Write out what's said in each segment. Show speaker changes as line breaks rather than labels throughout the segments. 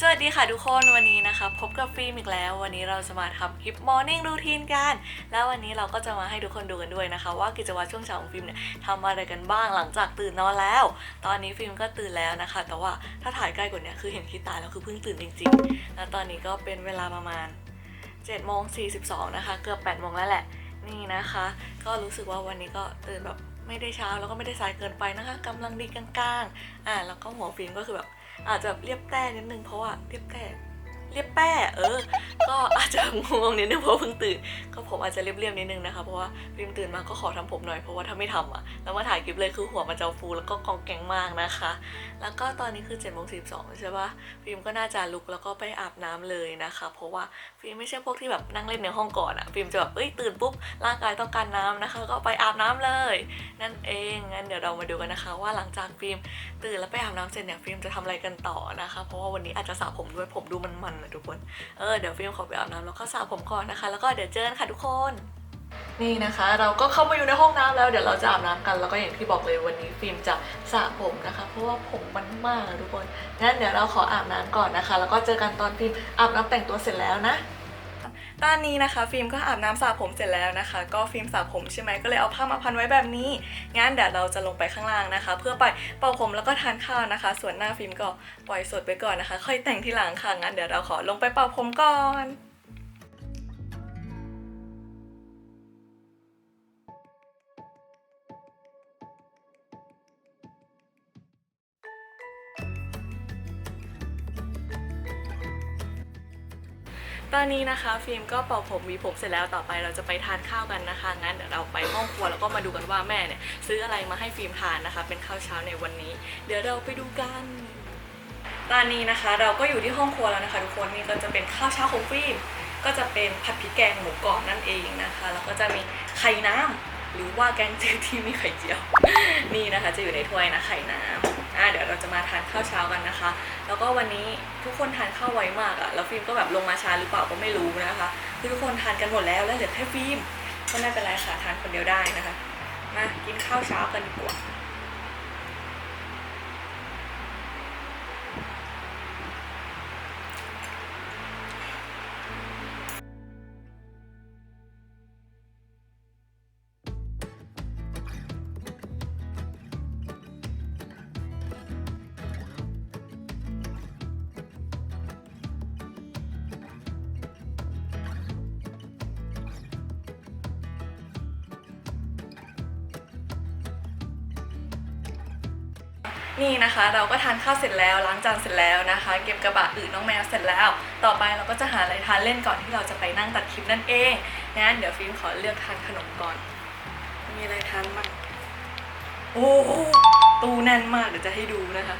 สวัสดีค่ะทุกคนวันนี้นะคะ พบกับฟิล์มอีกแล้ว วันนี้เราจะมาทำคลิป Morning Routine กัน แล้ววันนี้เราก็จะมาให้ทุกคนดูกันด้วยนะคะ ว่ากิจวัตรช่วงเช้าของฟิล์มเนี่ยทำอะไรกันบ้างหลังจากตื่นนอนแล้ว ตอนนี้ฟิล์มก็ตื่นแล้วนะคะ แต่ว่าถ้าถ่ายใกล้กว่านี้คือเห็นขี้ตาแล้วคือเพิ่งตื่นจริงๆ แล้วตอนนี้ก็เป็นเวลาประมาณ7โมง42นะคะเกือบ8โมงแล้วแหละนี่นะคะ ก็รู้สึกว่าวันนี้ก็ตื่นแบบไม่ได้เช้าแล้วก็ไม่ได้สายเกินไปนะคะกำลังดีกลางๆอ่าแล้วก็หัวฟิล์มก็คือแบบ อาจจะเรียบแต้นิดนึงเพราะว่าเรียบแต้ เรียบแป้เออ ก็อาจจะงงนิดนึงเพราะเพิ่งตื่น ก็ผมอาจจะเรียบๆนิดนึงนะคะ เพราะว่าฟิมตื่นมาก็ขอทำผมหน่อยเพราะว่าถ้าไม่ทำอะแล้วมาถ่ายคลิปเลยคือหัวมันจะฟูแล้วก็กองแกงมากนะคะ แล้วก็ตอนนี้คือ7จ็ดโมงสิบสองใช่ปะฟิมก็น่าจะลุกแล้วก็ไปอาบน้ำเลยนะคะ เพราะว่าฟิมไม่ใช่พวกที่แบบนั่งเล่นในห้องก่อนอะฟิมจะแบบเอ้ยตื่นปุ๊บร่างกายต้องการน้ำนะคะ ก็ไปอาบน้ำเลย นั่นเองงั้นเดี๋ยวเรามาดูกันนะคะ ว่าหลังจากฟิมตื่นแล้วไปอาบน้ำเสร็จเนี่ยฟิมจะทำอะไรกันต่อนะคะ เพราะว่าวันนี้อาจจะสระผมด้วยผมดูมันๆนะทุกคน เออเดี๋ยวฟิล์มขอไปอาบน้ำแล้วก็สระผมก่อนนะคะ แล้วก็เดี๋ยวเจอกันค่ะทุกคน นี่นะคะ เราก็เข้ามาอยู่ในห้องน้ำแล้วเดี๋ยวเราจะอาบน้ำกันแล้วก็อย่างที่บอกเลยวันนี้ฟิล์มจะสระผมนะคะ เพราะว่าผมมันมากทุกคนงั้นเดี๋ยวเราขออาบน้ำก่อนนะคะ แล้วก็เจอกันตอนฟิล์มอาบน้ำแต่งตัวเสร็จแล้วนะ ตอนนี้นะคะ ฟิล์มก็อาบน้ำสระผมเสร็จแล้วนะคะ ก็ฟิล์มสระผมใช่ไหมก็เลยเอาผ้ามาพันไว้แบบนี้งั้นเดี๋ยวเราจะลงไปข้างล่างนะคะ เพื่อไปเป่าผมแล้วก็ทานข้าวนะคะ ส่วนหน้าฟิล์มก็ปล่อยสดไปก่อนนะคะ ค่อยแต่งทีหลังค่ะงั้นเดี๋ยวเราขอลงไปเป่าผมก่อน ตอนนี้นะคะฟิล์มก็เป่าผมวีผมเสร็จแล้วต่อไปเราจะไปทานข้าวกันนะคะงั้นเดี๋ยวเราไปห้องครัวแล้วก็มาดูกันว่าแม่เนี่ยซื้ออะไรมาให้ฟิล์มทานนะคะ เป็นข้าวเช้าในวันนี้ เดี๋ยวเราไปดูกันตอนนี้นะคะเราก็อยู่ที่ห้องครัวแล้วนะคะ ทุกคนนี่ก็จะเป็นข้าวเช้าของฟิล์มก็จะเป็นผัดพริกแกงหมูกรอบนั่นเองนะคะแล้วก็จะมีไข่น้ำหรือว่าแกงจืดที่มีไข่เจียว นี่นะคะ จะอยู่ในถ้วยนะไข่น้ำอะ เดี๋ยวเราจะมาทานข้าวเช้ากันนะคะ แล้วก็วันนี้ทุกคนทานข้าวไวมากอะแล้วฟิล์มก็แบบลงมาช้าหรือเปล่าก็ไม่รู้นะคะ คือทุกคนทานกันหมดแล้วแล้วเหลือแค่ฟิล์มก็ไม่เป็นไรค่ะทานคนเดียวได้นะคะ มากินข้าวเช้ากันดีกว่า นี่นะคะ เราก็ทานข้าวเสร็จแล้วล้างจานเสร็จแล้วนะคะ เก็บกระบะอื่นน้องแมวเสร็จแล้ว ต่อไปเราก็จะหาอะไรทานเล่นก่อนที่เราจะไปนั่งตัดคลิปนั่นเองงั้นเดี๋ยวฟิล์มขอเลือกทานขนมก่อน มีอะไรทานบ้างโอ้ตู้แน่นมากเดี๋ยวจะให้ดูนะคะ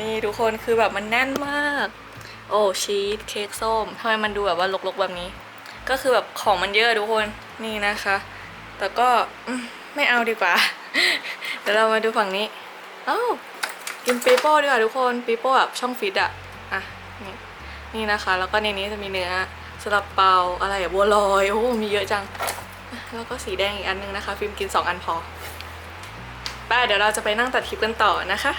นี่ทุกคนคือแบบมันแน่นมาก โอ้ชีสเค้กส้มทำไมมันดูแบบว่าลกๆแบบนี้ ก็คือแบบของมันเยอะทุกคนนี่นะคะ แต่ก็ไม่เอาดีกว่า เดี๋ยวเรามาดูฝั่งนี้เอ้ากินปีโป้ดีกว่าทุกคนปีโป้แบบช่องฟิตอะอะนี่นี่นะคะ แล้วก็ในนี้จะมีเนื้อสลับเปาอะไรอะบัวลอยโอ้มีเยอะจัง แล้วก็สีแดงอีกอันนึงนะคะ ฟิล์มกินสองอันพอไปเดี๋ยวเราจะไปนั่งตัดคลิปกันต่อนะคะ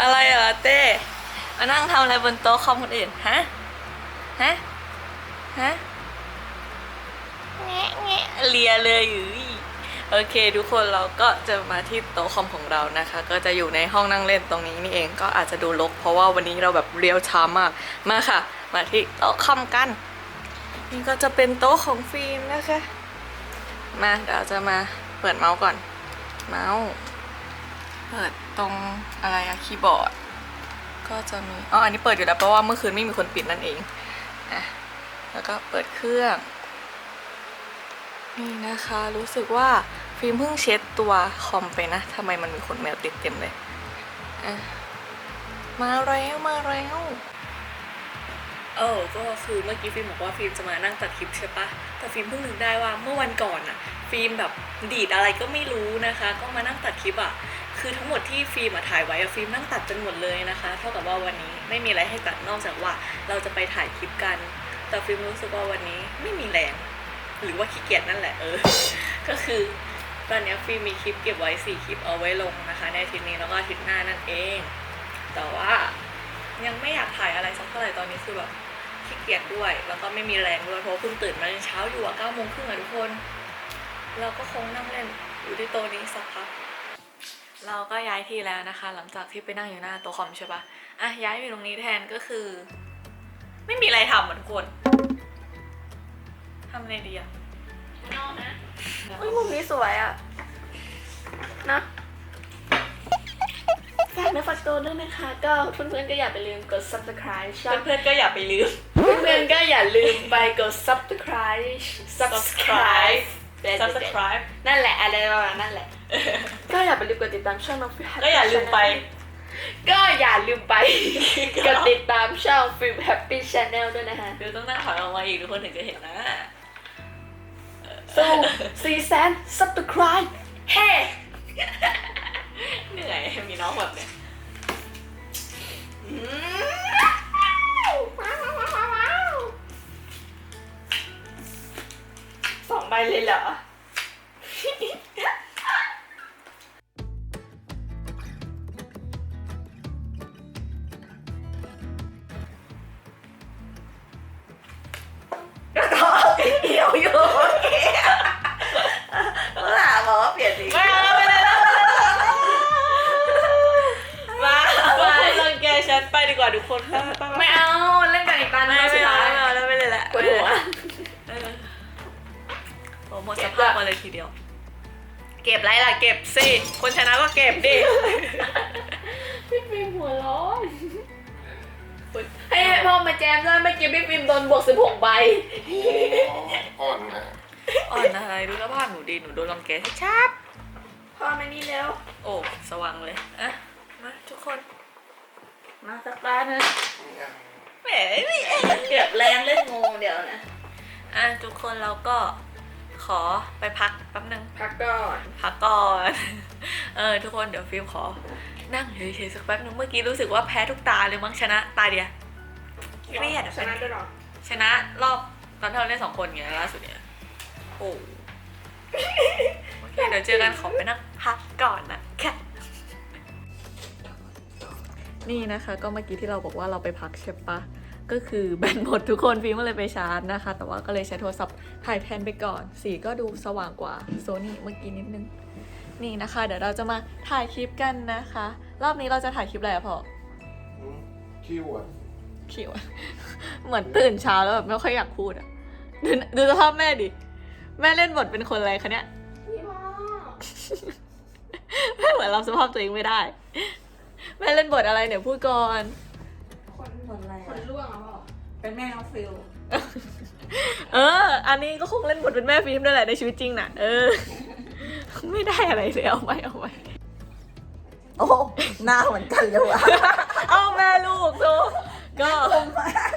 อะไรเหรอเต้มานั่งทำอะไรบนโต๊ะคอมคนอื่นฮะฮะฮะ เลียเลยโอเค ทุกคนเราก็จะมาที่โต๊ะคอมของเรานะคะ ก็จะอยู่ในห้องนั่งเล่นตรงนี้นี่เองก็อาจจะดูรกเพราะว่าวันนี้เราแบบเรียวช้ามากมาค่ะ มาที่โต๊ะคอมกันนี่ก็จะเป็นโต๊ะของฟิล์มนะคะมาเดี๋ยวจะมาเปิดเมาส์ก่อน เมาส์เปิดตรงอะไรอะคีย์บอร์ดก็จะมีอ๋ออันนี้เปิดอยู่แล้วเพราะว่าเมื่อคืนไม่มีคนปิดนั่นเองอะแล้วก็เปิดเครื่อง นี่นะคะรู้สึกว่าฟิล์มเพิ่งเช็ดตัวคอมไปนะทำไมมันมีขนแมวติดเต็มเลยมาแล้วมาแล้วเออก็คือเมื่อกี้ฟิล์มบอกว่าฟิล์มจะมานั่งตัดคลิปใช่ปะแต่ฟิล์มเพิ่งนึกได้ว่าเมื่อวันก่อนอะฟิล์มแบบดีดอะไรก็ไม่รู้นะคะ ก็มานั่งตัดคลิปอะคือทั้งหมดที่ฟิล์มถ่ายไว้ฟิล์มนั่งตัดจนหมดเลยนะคะ เท่ากับว่าวันนี้ไม่มีอะไรให้ตัดนอกจากว่าเราจะไปถ่ายคลิปกัน แต่ฟิล์มรู้สึกว่าวันนี้ไม่มีแรง หรือว่าขี้เกียจนั่นแหละเออ ก็คือ
ตอนนี้ฟิล์มมีคลิปเก็บไว้สี่คลิปเอาไว้ลงนะคะ ในทิตนี้แล้วก็ทิตหน้านั่นเอง แต่ว่ายังไม่อยากถ่ายอะไรสักเท่าไหร่ตอนนี้คือแบบขี้เกียจด้วย แล้วก็ไม่มีแรงด้วยเพราะเพิ่งตื่นมาเช้าอยู่อะเก้าโมงครึ่งอะทุกคน เราก็คงนั่งเล่นอยู่ที่โต๊ะนี้สักพักเราก็ย้ายที่แล้วนะคะ หลังจากที่ไปนั่งอยู่หน้าโต๊ะคอมใช่ปะอะย้ายไปตรงนี้แทนก็คือ ไม่มีอะไรทำอะทุกคน ทำอะไรดีอะนอกนะเฮ้ยมุมนี้สวยอะ นะฝากเนื้อฝากตัวด้วยนะคะ ก็เพื่อนๆก็อย่าไปลืมกด subscribe ช่อง
เพื่อนๆก็อย่าไปลืม
เพื่อนๆก็อย่าลืมไปกด subscribe subscribe
subscribe
นั่นแหละอะไรประมาณนั่นแหละ ก็อย่าไปลืมกดติดตามช่องน้องฟิล์ม
ก็อย่าลืมไป
ก็อย่าลืมไปกดติดตามช่องฟิล์ม Happy Channel ด้วยนะฮะ
เดี๋ยวต้องนั่งถอยออกมาอีกทุกคนถึงจะเห็นนะ
สู้สี่แสน subscribe เฮ้
ทีเดียว เก็บไรล่ะเก็บสิคนชนะก็เก็บดิ
พี่ฟิล์มหัวร้อนให้พ่อมาแจมด้วยเมื่อกี้พี่ฟิล์มโดนบวกสิบหกใบ
อ่อนนะ
อ่อนอะไรดูสภาพหนูดีหนูโดนรังแกชัด
พ่อมานี่แล้ว
โอ้สว่างเลยอะมาทุกคน
มาสักตาหนึ่ง
แหมไม่
เกือบแรงเล่นงงเดี๋ยวนะ
อะทุกคนเราก็ ขอไปพักแป๊บนึง
พักก่อน
พักก่อน เออ ทุกคนเดี๋ยวฟิล์มขอ นั่งเฉยๆสักแป๊บนึงเมื่อกี้รู้สึกว่าแพ้ทุกตาเลยมั้งชนะตาเดียวเครียดอะ
ชนะด้วยเหรอ
ชนะรอบตอนที่เราเล่นสองคนไงล่าสุดเนี่ยโอ้โอเคเดี๋ยวเจอกันขอไปนั่งพักก่อนนะค่ะนี่นะคะ ก็เมื่อกี้ที่เราบอกว่าเราไปพักใช่ปะ ก็คือแบตหมดทุกคนฟิล์มก็เลยไปชาร์จนะคะ แต่ว่าก็เลยใช้โทรศัพท์ถ่ายแทนไปก่อน สีก็ดูสว่างกว่าโซนี่เมื่อกี้นิดนึง นี่นะคะ เดี๋ยวเราจะมาถ่ายคลิปกันนะคะ รอบนี้เราจะถ่ายคลิปอะไรอะพ่อ
คิวอะ
คิวอะเหมือนตื่นเช้าแล้วแบบไม่ค่อยอยากพูดอะดูดูสภาพแม่ดิ แม่เล่นบทเป็นคนอะไรคะเนี่ย
พี่พ่อ
แม่เหมือนรับสภาพตัวเองไม่ได้ แม่เล่นบทอะไรเนี่ยพูดก่อน
ค นคนอะไร
คน
อะ
ล่วงอะพ่อ
เป็นแม่น้องฟิล
เออ อันนี้ก็คงเล่นบทเป็นแม่ฟิล์มด้วยแหละในชีวิตจริงน่ะ เออ ไม่ได้อะไรเลยเอาไว้เอาไว้
โอ้หน้าเหมือนกันเลยว่ะ
เอาแม่ลูกดูก็
คมมาก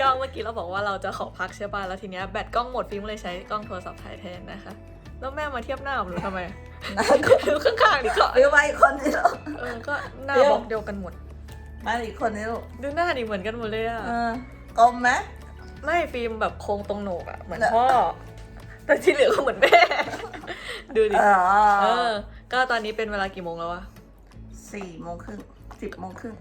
ก็เมื่อกี้เราบอกว่าเราจะขอพักใช่ป่ะแล้วทีเนี้ยแบตกล้องหมดฟิล์มเลยใช้กล้องโทรศัพท์ถ่ายแทนนะคะ แล้วแม่มาเทียบหน้ากับหนูทำไม
หน้า
ดูข้างๆดิก็
ฟิลมาอีกคนนึงลูก
เออก็หน้า
เดี๋ยว
บอกเดียวกันหมด
มาอีกคนนึงลูก
ดูหน้าดิเหมือนกันหมดเลยอะ
เออกลมไหม
ไม่ฟิล์มแบบโค้งตรงโหนกอะเหมือน
เหรอ
พ่อ แต่ที่เหลือก็เหมือนแม่ ดูดิ
เอ
เอ
อ
อ ก็ตอนนี้เป็นเวลากี่โมงแล้ววะ
สี่โมงครึ่งสิบโมงครึ่ง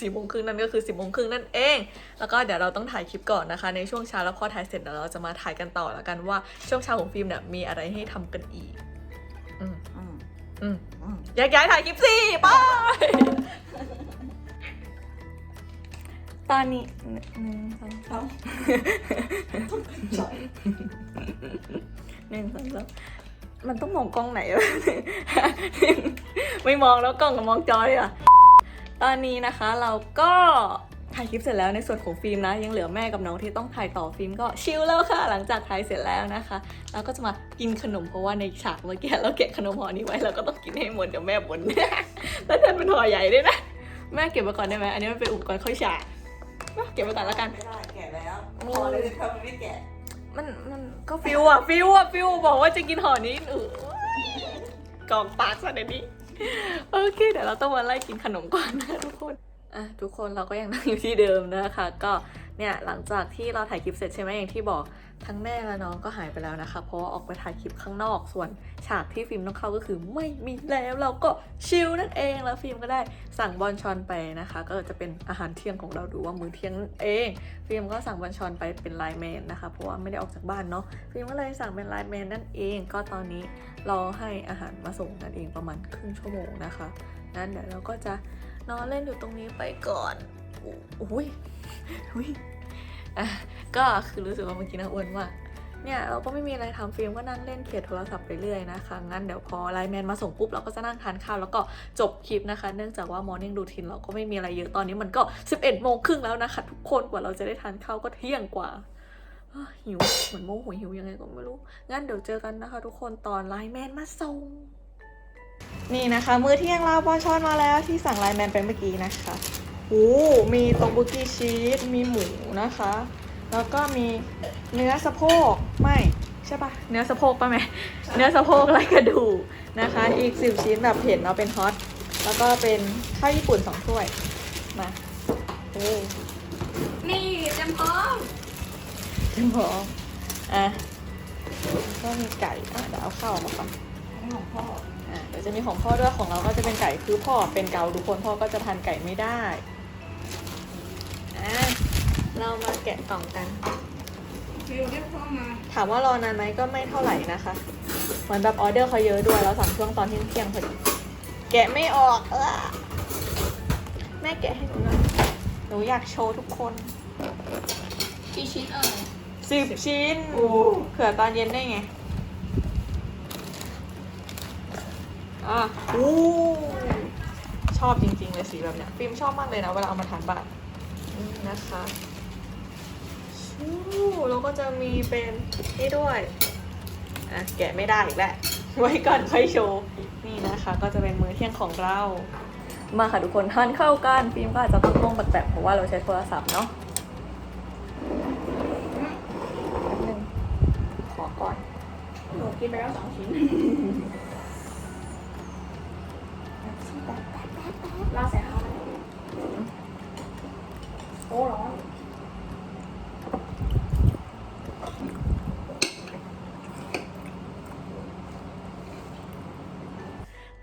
สี่โมงครึ่งนั่นก็คือสิบโมงครึ่งนั่นเอง แล้วก็เดี๋ยวเราต้องถ่ายคลิปก่อนนะคะ ในช่วงเช้าแล้วพอถ่ายเสร็จเดี๋ยวเราจะมาถ่ายกันต่อแล้วกันว่าช่วงเช้าของฟิล์มเนี่ยมีอะไรให้ทำกันอีก อืม
อืม
อืม
อืม
แยกย้ายถ่ายคลิปสิไป ตอนนี้หนึ่งสองสามหนึ่งสองสามมันต้องมองกล้องไหนวะไม่มองแล้วกล้องกับมองจอเลยอะตอนนี้นะคะเราก็ถ่ายคลิปเสร็จแล้วในส่วนของฟิล์มนะ ยังเหลือแม่กับน้องที่ต้องถ่ายต่อฟิล์มก็ชิลแล้วค่ะ หลังจากถ่ายเสร็จแล้วนะคะเราก็จะมากินขนมเพราะว่าในฉากเมื่อกี้เราเก็บขนมห่อนี้ไว้เราก็ต้องกินให้หมดเดี๋ยวแม่บ่นแล้วเดินเป็นห่อใหญ่ด้วยนะแม่เก็บไว้ก่อนได้ไหมอันนี้มันเป็นอุปกรณ์ค่อยฉาก เก็บไว้ก่อนแล้วกัน
ไม่ได้แก่แล้ว
โอ้
พอเลยทำไม่แก่
มันมันก็ฟิวอะฟิวอะฟิวบอกว่าจะกินห่อนี้เออกล่องปากซะเดี๋ยวนี้โอเค เดี๋ยวเราต้องมาไล่กินขนมก่อนนะทุกคนอะทุกคนเราก็ยังนั่งอยู่ที่เดิมนะคะ ก็เนี่ยหลังจากที่เราถ่ายคลิปเสร็จใช่ไหมอย่างที่บอก ทั้งแม่และน้องก็หายไปแล้วนะคะ เพราะว่าออกไปถ่ายคลิปข้างนอก ส่วนฉากที่ฟิล์มต้องเข้าก็คือไม่มีแล้วเราก็ชิลนั่นเองแล้วฟิล์มก็ได้สั่งบอลชอนไปนะคะ ก็จะเป็นอาหารเที่ยงของเราดูว่ามื้อเที่ยงนั่นเอง ฟิล์มก็สั่งบอลชอนไปเป็นไลน์แมนนะคะ เพราะว่าไม่ได้ออกจากบ้านเนาะฟิล์มก็เลยสั่งเป็นไลน์แมนนั่นเอง ก็ตอนนี้รอให้อาหารมาส่งกันเองประมาณครึ่งชั่วโมงนะคะนั้นเดี๋ยวเราก็จะนอนเล่นอยู่ตรงนี้ไปก่อนอุ้ยอุ้ย ก็คือรู้สึกว่าเมื่อกี้น่าอ้วนมากเนี่ยเราก็ไม่มีอะไรทำฟิล์มก็นั่งเล่นเขียนโทรศัพท์ไปเรื่อยนะคะงั้นเดี๋ยวพอไลน์แมนมาส่งปุ๊บเราก็จะนั่งทานข้าวแล้วก็จบคลิปนะคะ เนื่องจากว่ามอร์นิ่งรูทีนเราก็ไม่มีอะไรเยอะตอนนี้มันก็ 11โมงครึ่งแล้วนะคะ ทุกคนกว่าเราจะได้ทานข้าวก็เที่ยงกว่าหิวเหมือนโมโหหิวยังไงก็ไม่รู้งั้นเดี๋ยวเจอกันนะคะ ทุกคนตอนไลน์แมนมาส่งนี่นะคะ มื้อเที่ยงเราบอลชอนมาแล้วที่สั่งไลน์แมนไปเมื่อกี้นะคะ โอ้มีตองบุกี้ชีส มีหมูนะคะ แล้วก็มีเนื้อสะโพก ไม่ ใช่ปะเนื้อสะโพกปะแม่เนื้อสะโพกไรกระดูกนะคะ อีกสิบชิ้นแบบเผ็ดเนาะเป็นฮอต แล้วก็เป็นข้าวญี่ปุ่นสองถ้วย มาโอ้
นี่เต็มพร้อม
จริงเหรออะก็มีไก่ อะเดี๋ยวเอาข้าวออกมาก่อน
นี่ของพ่อ
อะเดี๋ยวจะมีของพ่อด้วยของเราก็จะเป็นไก่คือพ่อเป็นเกาทุกคนพ่อก็จะทานไก่ไม่ได้ อะเรามาแกะกล่องกัน
ฟิวเรียกพ่อมา
ถามว่ารอนานไหมก็ไม่เท่าไหร่นะคะ เหมือนแบบออเดอร์เขาเยอะด้วยแล้วสั่งช่วงตอนเที่ยงเที่ยงๆพอดี แกะไม่ออกเออแม่แกะให้หนูหน่อยหนูอยากโชว์ทุกคน
กี่ชิ้นเอ่ย
สิบชิ้นเผื่อตอนเย็นได้ไงอะอู้ชอบจริงๆเลยสีแบบเนี้ยฟิล์มชอบมากเลยนะเวลาเอามาทานบ้าน นี่นะคะชูแล้วก็จะมีเป็นนี่ด้วยอะแกะไม่ได้อีกแล้วไว้ก่อนค่อยโชว์นี่นะคะก็จะเป็นมื้อเที่ยงของเรา มาค่ะทุกคนทานข้าวกันฟิล์มก็อาจจะต้องลงแปลกๆเพราะว่าเราใช้โทรศัพท์เนาะแป๊บนึงขอก่อน
หนูกินไปแล้วสองชิ้นลาดใส่ข้าวไหมโอ้ร้อน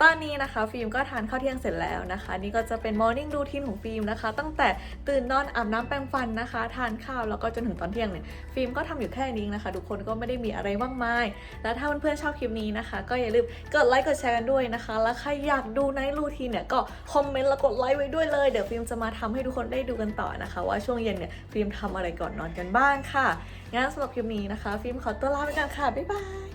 ตอ นี้นะคะ ฟิล์มก็ทานข้าวเที่ยงเสร็จแล้วนะคะ นี่ก็จะเป็นมอร์นิ่งรูทีนของฟิล์มนะคะ ตั้งแต่ตื่นนอนอาบน้ำแปรงฟันนะคะ ทานข้าวแล้วก็จนถึงตอนเที่ยงเนี่ยฟิล์มก็ทำอยู่แค่นี้นะคะทุกคนก็ไม่ได้มีอะไรมากมาย แล้วถ้าเพื่อนๆชอบคลิปนี้นะคะ ก็อย่าลืมกดไลค์กดแชร์กันด้วยนะคะ แล้วใครอยากดูในรูทีนเนี่ยก็คอมเมนต์แล้วกดไลค์ไว้ด้วยเลยเดี๋ยวฟิล์มจะมาทำให้ทุกคนได้ดูกันต่อนะคะ ว่าช่วงเย็นเนี่ยฟิล์มทำอะไรก่อนนอนกันบ้างค่ะงั้นสำหรับคลิปนี้นะคะ ฟิล์มขอตัวลาไปก่อนค่ะบ๊ายบาย